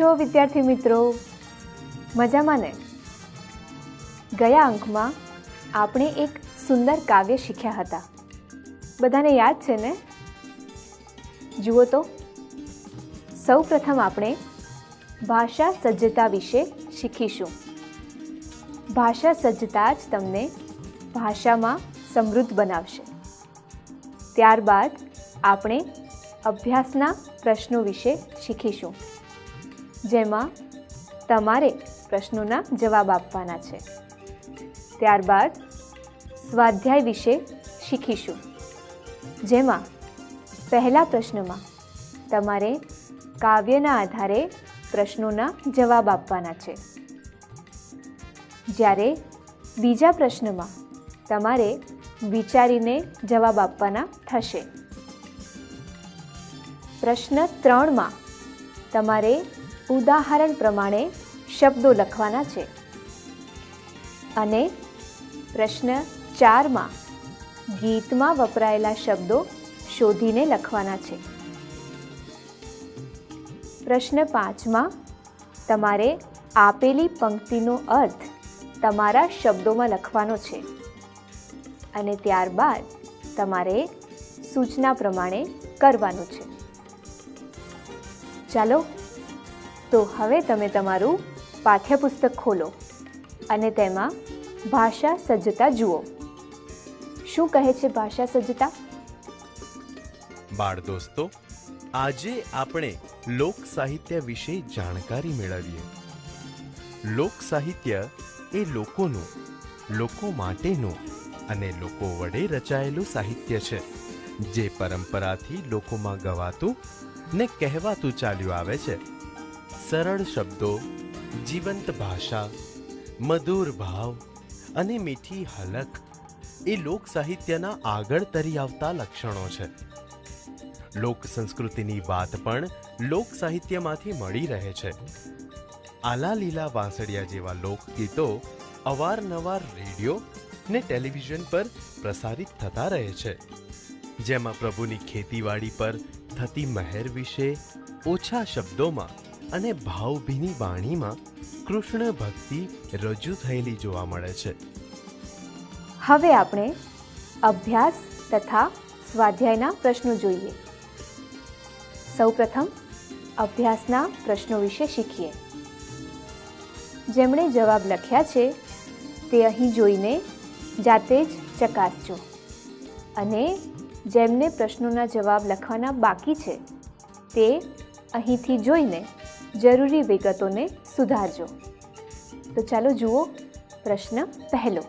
છો, વિદ્યાર્થી મિત્રો? મજામાં ને? ગયા અંકમાં આપણે એક સુંદર કાવ્ય શીખ્યા હતા. બધાને યાદ છે ને? જુઓ તો. સૌ પ્રથમ આપણે ભાષા સજ્જતા વિશે શીખીશું. ભાષા સજ્જતા જ તમને ભાષામાં સમૃદ્ધ બનાવશે. ત્યારબાદ આપણે અભ્યાસના પ્રશ્નો વિશે શીખીશું. જેમાં તમારે પ્રશ્નોના જવાબ આપવાના છે. ત્યારબાદ સ્વાધ્યાય વિશે શીખીશું. જેમાં પહેલા પ્રશ્નમાં તમારે કાવ્યના આધારે પ્રશ્નોના જવાબ આપવાના છે. જ્યારે બીજા પ્રશ્નમાં તમારે વિચારીને જવાબ આપવાના થશે. પ્રશ્ન ત્રણમાં તમારે ઉદાહરણ પ્રમાણે શબ્દો લખવાના છે. અને પ્રશ્ન ચારમાં ગીતમાં વપરાયેલા શબ્દો શોધીને લખવાના છે. પ્રશ્ન પાંચમાં, તમારે આપેલી પંક્તિનો અર્થ તમારા શબ્દોમાં લખવાનો છે. અને ત્યારબાદ તમારે સૂચના પ્રમાણે કરવાનું છે. ચાલો તો હવે તમે તમારું પાઠ્યપુસ્તક ખોલો અને તેમાં ભાષા સજ્જતા જુઓ. શું કહે છે ભાષા સજ્જતા? બાળ દોસ્તો, આજે આપણે લોક સાહિત્ય વિશે જાણકારી મેળવીએ. લોક સાહિત્ય એ લોકોનું, લોકો માટેનું અને લોકો વડે રચાયેલું સાહિત્ય છે, જે પરંપરાથી લોકોમાં ગવાતું ને કહેવાતું ચાલ્યું આવે છે. સરળ શબ્દો, જીવંત ભાષા, મધુર ભાવ અને મીઠી હલક એ લોક સાહિત્યના આગળ તરી આવતા લક્ષણો છે. લોક સંસ્કૃતિની વાત પણ લોક સાહિત્યમાંથી મળી રહે છે. આલા લીલા વાંસળિયા જેવા લોકગીતો અવારનવાર રેડિયો ને ટેલિવિઝન પર પ્રસારિત થતા રહે છે. જેમાં પ્રભુની ખેતીવાડી પર થતી મહેર વિશે ઓછા શબ્દોમાં અને ભાવભીની વાણીમાં કૃષ્ણ ભક્તિ રજૂ થયેલી જોવા મળે છે. હવે આપણે અભ્યાસ તથા સ્વાધ્યાયના પ્રશ્નો જોઈએ. સૌપ્રથમ અભ્યાસના પ્રશ્નો વિશે શીખીએ. જેમણે જવાબ લખ્યા છે, તે અહીં જોઈને જાતે જ ચકાસજો. અને જેમને પ્રશ્નોના જવાબ લખવાના બાકી છે, તે અહીંથી જોઈને જરૂરી વિગતોને સુધારજો. તો ચાલો જુઓ પ્રશ્ન પહેલો.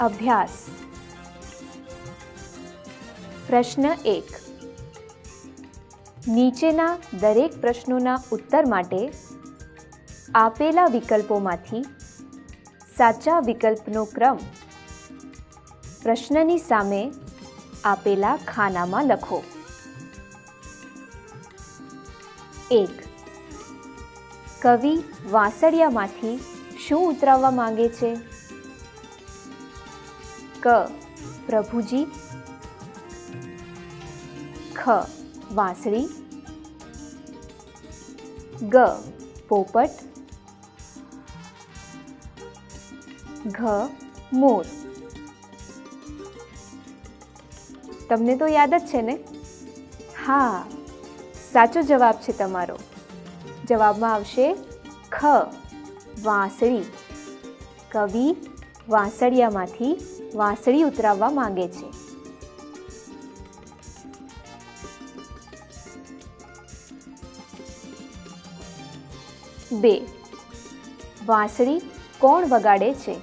અભ્યાસ. પ્રશ્ન એક. નીચેના દરેક પ્રશ્નોના ઉત્તર માટે આપેલા વિકલ્પોમાંથી સાચા વિકલ્પનો ક્રમ પ્રશ્નની સામે આપેલા ખાનામાં લખો. એક. કવિ વાંસળિયામાંથી શું ઉતરાવવા માંગે છે? ક. પ્રભુજી. ખ. વાંસળી. ગ. પોપટ. ઘ. મોર. તમને તો યાદ જ છે ને? હા. સાચો જવાબ છે તમારો. જવાબમાં આવશે ખ, વાંસળી. કવિ વાંસળિયામાંથી વાંસળી ઉતરાવવા માંગે છે. બે. વાંસળી કોણ વગાડે છે?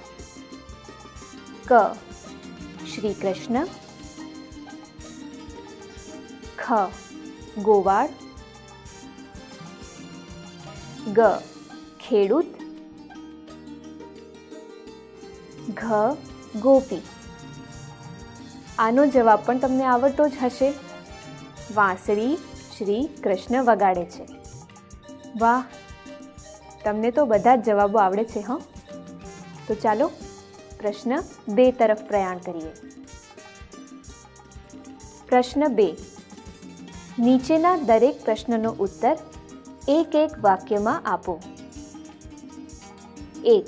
ક. શ્રી કૃષ્ણ ખ. ગોવાળ. ગ. ખેડૂત. ઘ. ગોપી. આનો જવાબ પણ તમને આવડતો જ હશે. વાંસળી શ્રી કૃષ્ણ વગાડે છે. વાહ, તમને તો બધા જ જવાબો આવડે છે, હં? તો ચાલો, પ્રશ્ન બે તરફ પ્રયાણ કરીએ. પ્રશ્ન બે. નીચેના દરેક પ્રશ્નનો ઉત્તર એક એક વાક્યમાં આપો. એક,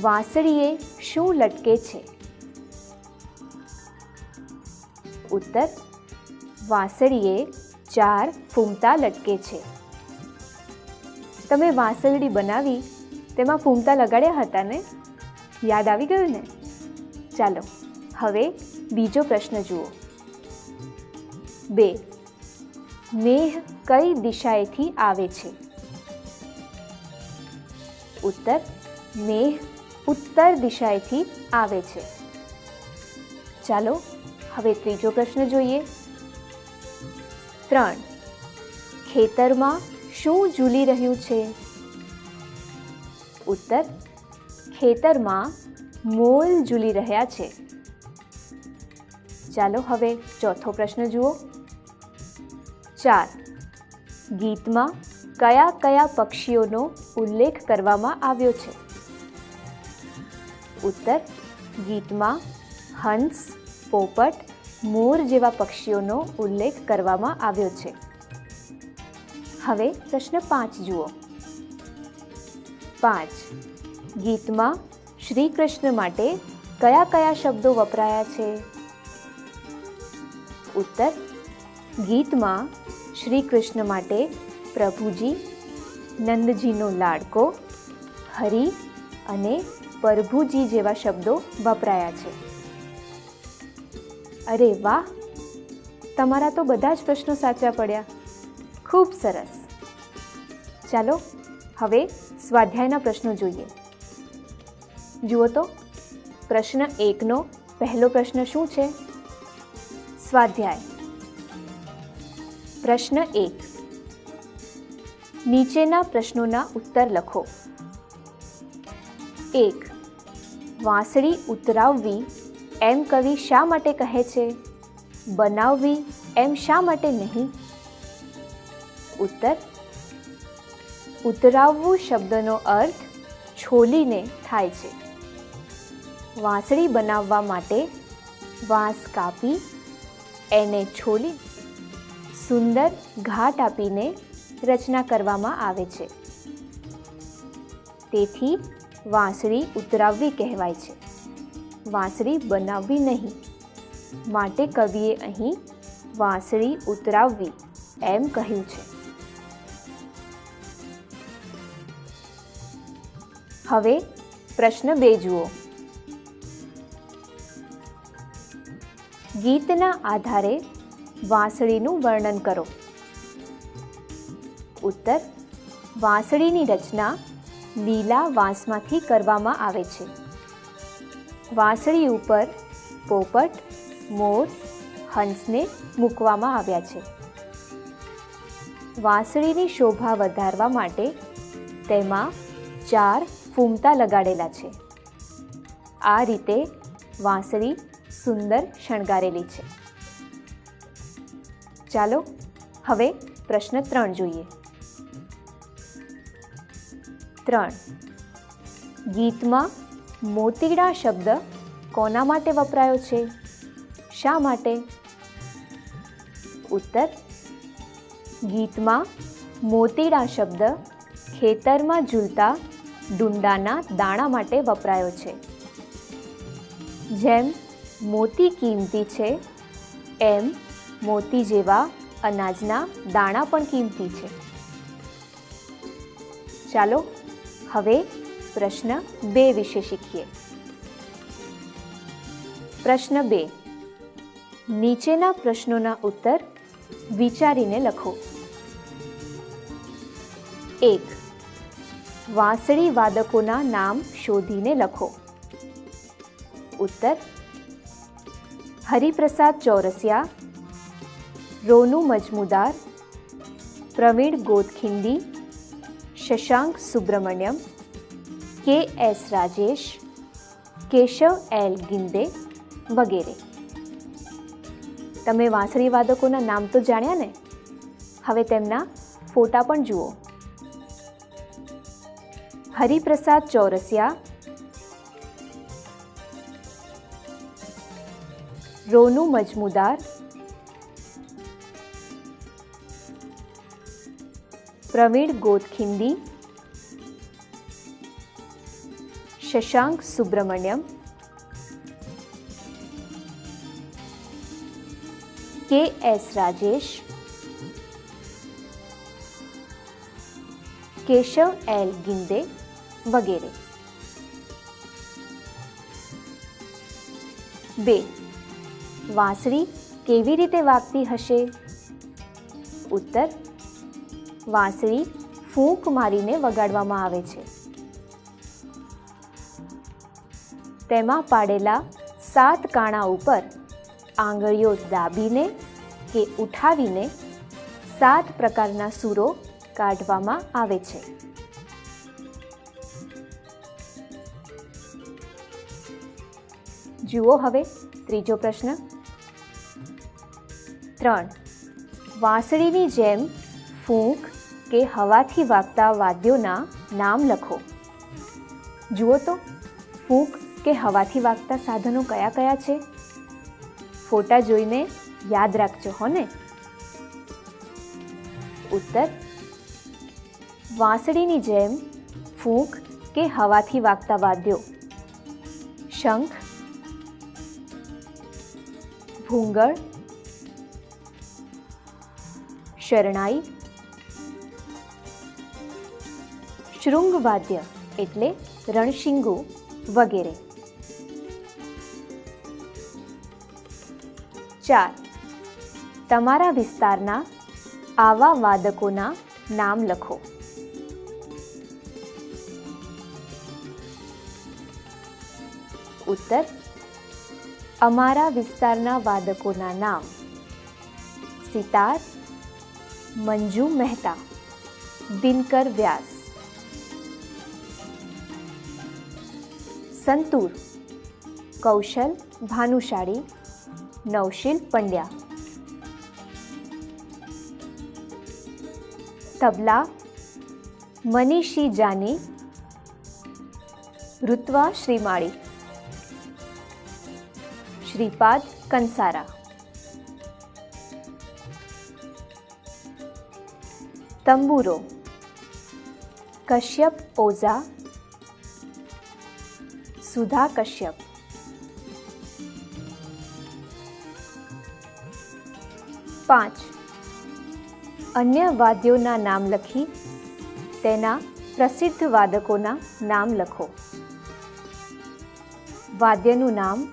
વાંસળીએ શું લટકે છે? ઉત્તર, વાંસળીએ ચાર ફૂમતા લટકે છે. તમે વાંસળી બનાવી તેમાં ફૂમતા લગાડ્યા હતા ને? યાદ આવી ગયું ને? ચાલો, હવે બીજો પ્રશ્ન જુઓ. બે મેઘ કઈ દિશાએથી આવે છે? ઉત્તર, મેઘ ઉત્તર દિશાએથી આવે છે. ચાલો, હવે ત્રીજો પ્રશ્ન જોઈએ. ત્રણ, ખેતરમાં શું ઝૂલી રહ્યું છે? ઉત્તર, ખેતરમાં મોલ ઝૂલી રહ્યા છે. ચાલો, હવે ચોથો પ્રશ્ન જુઓ. ચાર. ગીતમાં કયા કયા પક્ષીઓનો ઉલ્લેખ કરવામાં આવ્યો છે? ઉત્તર, ગીતમાં હંસ, પોપટ, મોર જેવા પક્ષીઓનો ઉલ્લેખ કરવામાં આવ્યો છે. હવે પ્રશ્ન પાંચ જુઓ. પાંચ. ગીતમાં શ્રી કૃષ્ણ માટે કયા કયા શબ્દો વપરાયા છે? ઉત્તર, ગીતમાં શ્રી કૃષ્ણ માટે પ્રભુજી નંદજીનો લાડકો, હરિ અને પ્રભુજી જેવા શબ્દો વપરાયા છે. અરે વાહ! તમારા તો બધા જ પ્રશ્નો સાચા પડ્યા. ખૂબ સરસ. ચાલો, હવે સ્વાધ્યાયના પ્રશ્નો જોઈએ. જુઓ તો, પ્રશ્ન એકનો પહેલો પ્રશ્ન શું છે? સ્વાધ્યાય. પ્રશ્ન એક. નીચેના પ્રશ્નોના ઉત્તર લખો. એક. વાંસળી ઉતરાવવી એમ કવિ શા માટે કહે છે? બનાવવી એમ શા માટે નહીં? ઉત્તર. ઉતરાવવું શબ્દનો અર્થ છોલીને થાય છે. વાંસળી બનાવવા માટે વાંસ કાપી એને છોલી સુંદર ઘાટ આપીને રચના કરવામાં આવે છે. તેથી વાંસળી ઉતરાવવી કહેવાય છે. વાંસળી બનાવવી નહીં. માટે કવિએ અહીં વાંસળી ઉતરાવવી એમ કહ્યું છે. હવે પ્રશ્ન બે જુઓ. ગીતના આધારે વાંસળીનું વર્ણન કરો. ઉત્તર, વાંસળીની રચના લીલા વાંસમાંથી કરવામાં આવે છે. વાંસળી ઉપર પોપટ, મોર, હંસને મૂકવામાં આવ્યા છે. વાંસળીની શોભા વધારવા માટે તેમાં ચાર ફૂમતા લગાડેલા છે. આ રીતે વાંસળી સુંદર શણગારેલી છે. ચાલો, હવે પ્રશ્ન ત્રણ જોઈએ. ત્રણ. ગીતમાં મોતીડા શબ્દ કોના માટે વપરાયો છે? શા માટે? ઉત્તર. ગીતમાં મોતીડા શબ્દ ખેતરમાં ઝૂલતા ડુંડાના દાણા માટે વપરાયો છે. જેમ, મોતી કિંમતી છે, એમ મોતી જેવા, અનાજના દાણા પણ કિંમતી છે. ચાલો, હવે પ્રશ્ન બે વિશે શીખીએ. પ્રશ્ન બે. નીચેના પ્રશ્નોના ઉત્તર વિચારીને લખો. એક. વાંસળી વાદકોના નામ શોધીને લખો. ઉત્તર, હરિપ્રસાદ ચોરસિયા રોનુ મજમુદાર Pravin Godkhindi Shashank Subramanyam K S Rajesh Keshav L Ginde વગેરે તમે વાંસળી વાદકોના નામ તો જાણ્યા ને? હવે તેમના ફોટા પણ જુઓ. હરિપ્રસાદ ચોરસિયા, રોનુ મજમુદાર Pravin Godkhindi Shashank Subramanyam, K S Rajesh, Keshav L Ginde વગેરે. બે, વાંસળી કેવી રીતે વાગતી હશે? ઉત્તર વાંસળી ફૂંક મારીને વગાડવામાં આવે છે. તેમાં પાડેલા સાત કાણા ઉપર આંગળીઓ દાબીને કે ઉઠાવીને સાત પ્રકારના સૂરો કાઢવામાં આવે છે. જુઓ હવે ત્રીજો પ્રશ્ન. ત્રણ. વાંસળીની જેમ ફૂંક કે હવાથી વાગતા વાદ્યોના નામ લખો. જુઓ તો, ફૂંક કે હવાથી વાગતા સાધનો કયા કયા છે? ફોટા જોઈને યાદ રાખજો, હો ઉત્તર, વાંસળીની જેમ ફૂંક કે હવાથી વાગતા વાદ્યો. શંખ, ભૂંગળ, શરણાઈ શૃંગવાદ્ય એટલે રણશિંગુ વગેરે. ચાર. તમારા વિસ્તારના આવા વાદકોના નામ લખો. ઉત્તર. અમારા વિસ્તારના વાદકોના નામ સિતાર, મંજુ મહેતા, દિનકર વ્યાસ. संतूर कौशल भानुशाळी नवशील पंड्या. तबला मनीषी जाने ऋत्वा श्रीमाळी. श्रीपाद कंसारा तंबुरो कश्यप ओझा સુધા કશ્યપ. પાંચ. અન્ય વાદ્યોના નામ લખી તેના પ્રસિદ્ધ વાદકોના નામ લખો. વાદ્યનું નામ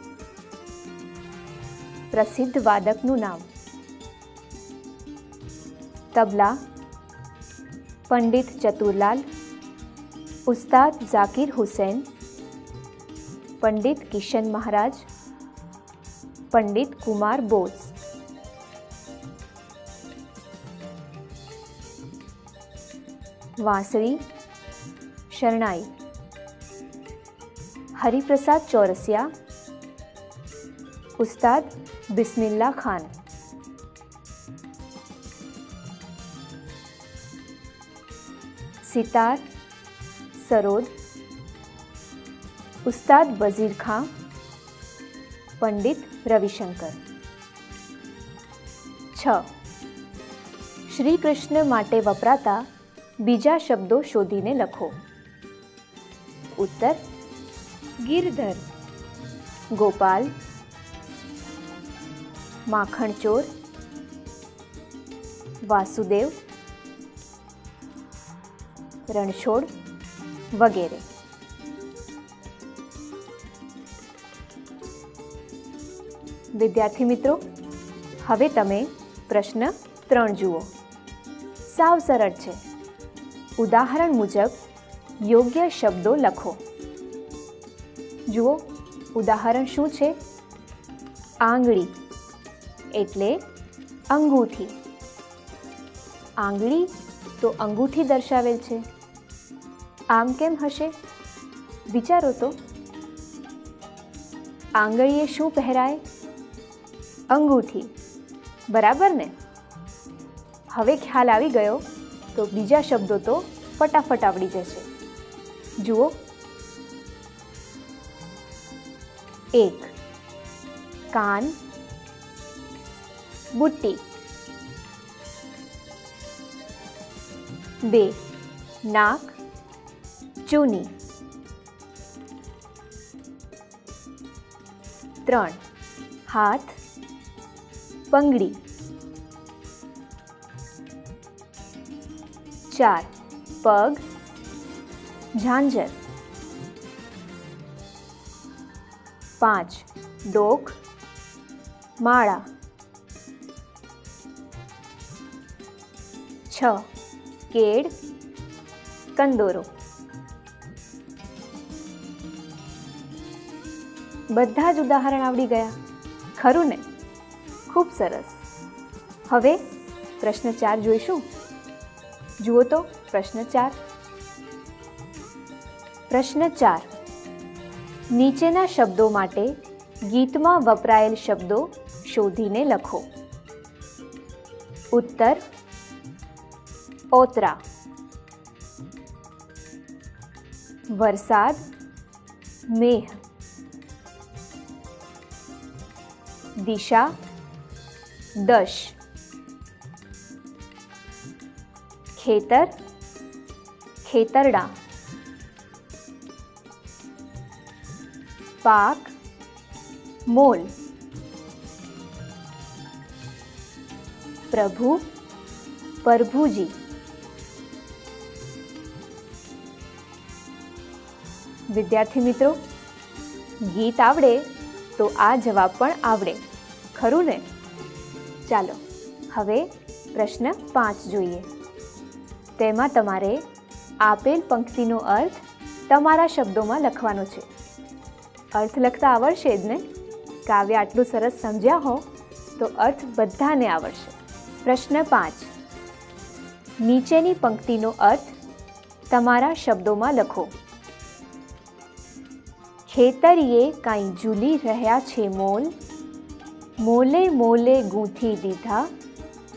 પ્રસિદ્ધ વાદકનું નામ. તબલા પંડિત ચતુરલાલ, ઉસ્તાદ ઝાકિર હુસૈન પંડિત કિશન મહારાજ પંડિત કુમાર બોઝ વાંસળી શરણાઈ હરિપ્રસાદ ચોરસિયા ઉસ્તાદ બિસ્મિલ્લા ખાન સિતાર સરોદ ઉસ્તાદ વઝીર ખાં પંડિત રવિશંકર છ શ્રી કૃષ્ણ માટે વપરાતા બીજા શબ્દો શોધીને લખો ઉત્તર ગિરધર ગોપાલ માખણચોર વાસુદેવ રણછોડ વગેરે વિદ્યાર્થી મિત્રો, હવે તમે પ્રશ્ન ત્રણ જુઓ. સાવ સરળ છે. ઉદાહરણ મુજબ, યોગ્ય શબ્દો લખો. જુઓ, ઉદાહરણ શું છે? આંગળી, એટલે અંગૂઠી. આંગળી તો અંગૂઠી દર્શાવેલ છે. આમ કેમ હશે? વિચારો તો. આંગળીએ શું પહેરાય? અંગૂઠી. બરાબર ને? હવે ખ્યાલ આવી ગયો તો બીજા શબ્દો તો ફટાફટ આવડી જશે. જુઓ. એક. કાન. બુટ્ટી. બે. નાક. ચૂની. ત્રણ. હાથ. બંગડી. ચાર, પગ. ઝાંઝર. પાંચ, ડોક. માળા. છ, કેડ. કંદોરો. બધા જ ઉદાહરણ આવડી ગયા. ખરું ને? ખૂબ સરસ. હવે પ્રશ્ન ચાર જોઈશું? જુઓ તો પ્રશ્ન ચાર. પ્રશ્ન ચાર. નીચેના શબ્દો માટે ગીતમાં વપરાયેલ શબ્દો શોધીને લખો. ઉત્તર, ઓતરા. વરસાદ મેહ દિશા દશ. ખેતર, ખેતરડા. પાક, મોલ. પ્રભુ, પ્રભુજી. વિદ્યાર્થી મિત્રો, ગીત આવડે તો આ જવાબ પણ આવડે. ખરું ને? ચાલો, હવે પ્રશ્ન પાંચ જોઈએ. તેમાં તમારે આપેલ પંક્તિનો અર્થ તમારા શબ્દોમાં લખવાનો છે. અર્થ લખતા આવડશે જ ને? કાવ્ય આટલું સરસ સમજ્યા હો, તો અર્થ બધાને આવડશે. પ્રશ્ન પાંચ. નીચેની પંક્તિનો અર્થ તમારા શબ્દોમાં લખો. ખેતરીએ કાંઈ ઝૂલી રહ્યા છે મોલ મોલે મોલે ગૂંથી દીધા,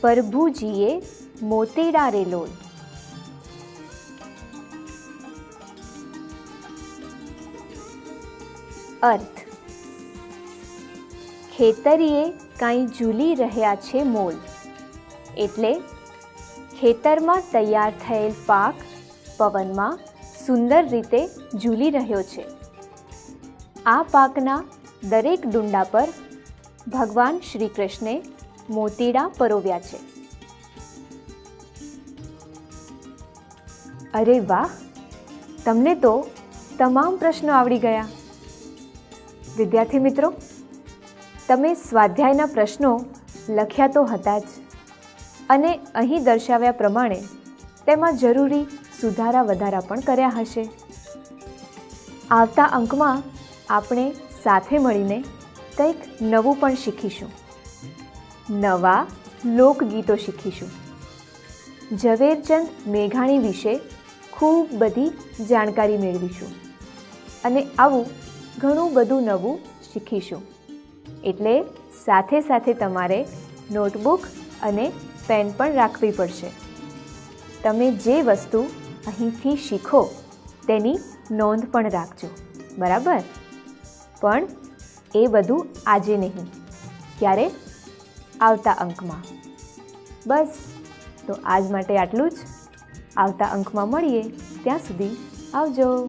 પ્રભુજીએ મોતીડા રે લોલ અર્થ. ખેતરીએ કાંઈ ઝૂલી રહ્યા છે મોલ. એટલે ખેતરમાં તૈયાર થયેલ પાક પવનમાં સુંદર રીતે ઝૂલી રહ્યો છે. આ પાકના દરેક ડુંડા પર ભગવાન શ્રી કૃષ્ણે મોતીડા પરોવ્યા છે. અરે વાહ, તમને તો તમામ પ્રશ્નો આવડી ગયા. વિદ્યાર્થી મિત્રો, તમે સ્વાધ્યાયના પ્રશ્નો લખ્યા તો હતા જ અને અહીં દર્શાવ્યા પ્રમાણે તેમાં જરૂરી સુધારા વધારા પણ કર્યા હશે. આવતા અંકમાં આપણે સાથે મળીને કંઈક નવું પણ શીખીશું. નવા લોકગીતો શીખીશું. ઝવેરચંદ મેઘાણી વિશે ખૂબ બધી જાણકારી મેળવીશું અને આવું ઘણું બધું નવું શીખીશું. એટલે સાથે સાથે તમારે નોટબુક અને પેન પણ રાખવી પડશે. તમે જે વસ્તુ અહીંથી શીખો તેની નોંધ પણ રાખજો. બરાબર? પણ એ બધું આજે નહીં. ક્યારે? આવતા અંકમાં. બસ, તો આજ માટે આટલું જ. આવતા અંકમાં મળીએ. ત્યાં સુધી આવજો.